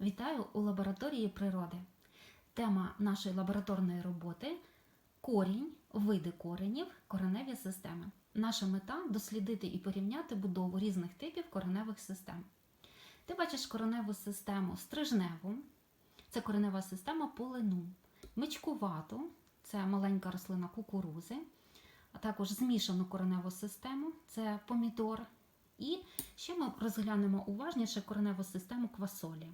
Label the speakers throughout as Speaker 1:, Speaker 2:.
Speaker 1: Вітаю у лабораторії природи. Тема нашої лабораторної роботи корінь, види коренів, кореневі системи. Наша мета дослідити і порівняти будову різних типів кореневих систем. Ти бачиш кореневу систему стрижневу, це коренева система полину, мичкувату, це маленька рослина кукурузи, а також змішану кореневу систему, це помідор. І ще ми розглянемо уважніше кореневу систему квасолі.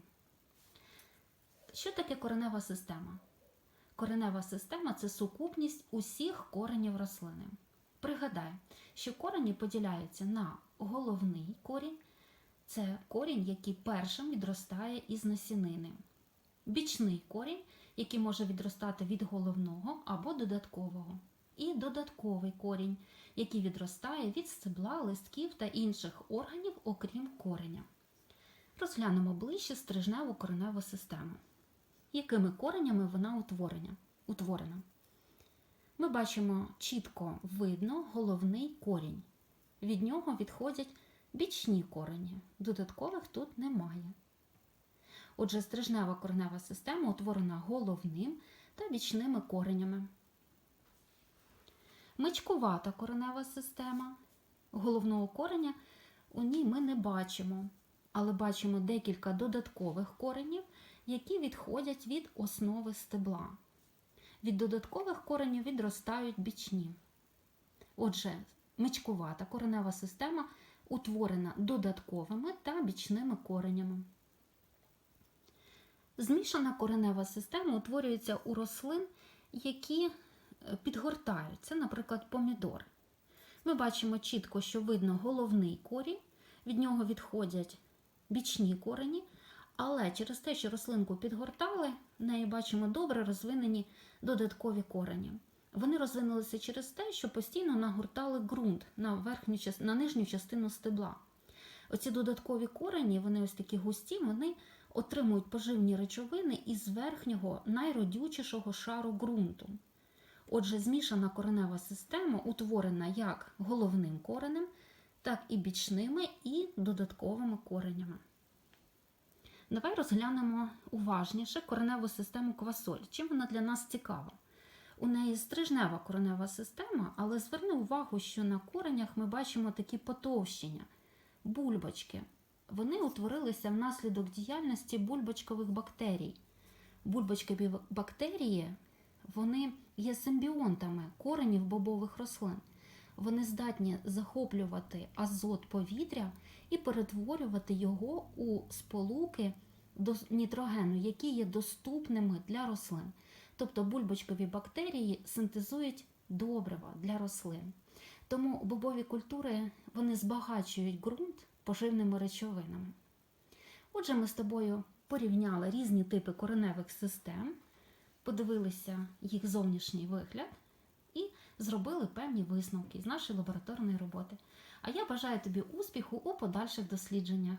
Speaker 1: Що таке коренева система? Коренева система це сукупність усіх коренів рослини. Пригадай, що корені поділяються на головний корінь, це корінь, який першим відростає із насінини, бічний корінь, який може відростати від головного або додаткового, і додатковий корінь, який відростає від стебла, листків та інших органів, окрім кореня. Розглянемо ближче стрижневу кореневу систему якими коренями вона утворення, утворена. Ми бачимо чітко видно головний корінь. Від нього відходять бічні корені, додаткових тут немає. Отже, стрижнева коренева система утворена головним та бічними коренями. Мичкувата коренева система. Головного кореня у ній ми не бачимо, але бачимо декілька додаткових коренів, які відходять від основи стебла. Від додаткових коренів відростають бічні. Отже, мичкувата коренева система утворена додатковими та бічними коренями. Змішана коренева система утворюється у рослин, які підгортають. Це, наприклад, помідор. Ми бачимо чітко, що видно головний корінь, від нього відходять бічні корені, але через те, що рослинку підгортали, в неї бачимо добре розвинені додаткові корені. Вони розвинулися через те, що постійно нагортали ґрунт на верхню, на нижню частину стебла. Оці додаткові корені, вони ось такі густі, вони отримують поживні речовини із верхнього найродючішого шару ґрунту. Отже, змішана коренева система утворена як головним коренем, так і бічними і додатковими коренями. Давай розглянемо уважніше кореневу систему квасолі. Чим вона для нас цікава? У неї стрижнева коренева система, але зверни увагу, що на коренях ми бачимо такі потовщення, бульбочки. Вони утворилися внаслідок діяльності бульбочкових бактерій. Бульбочкові бактерії вони є симбіонтами коренів бобових рослин. Вони здатні захоплювати азот повітря і перетворювати його у сполуки до нітрогену, які є доступними для рослин. Тобто бульбочкові бактерії синтезують добрива для рослин. Тому бобові культури вони збагачують ґрунт поживними речовинами. Отже, ми з тобою порівняли різні типи кореневих систем, подивилися їх зовнішній вигляд і зробили певні висновки з нашої лабораторної роботи. А я бажаю тобі успіху у подальших дослідженнях.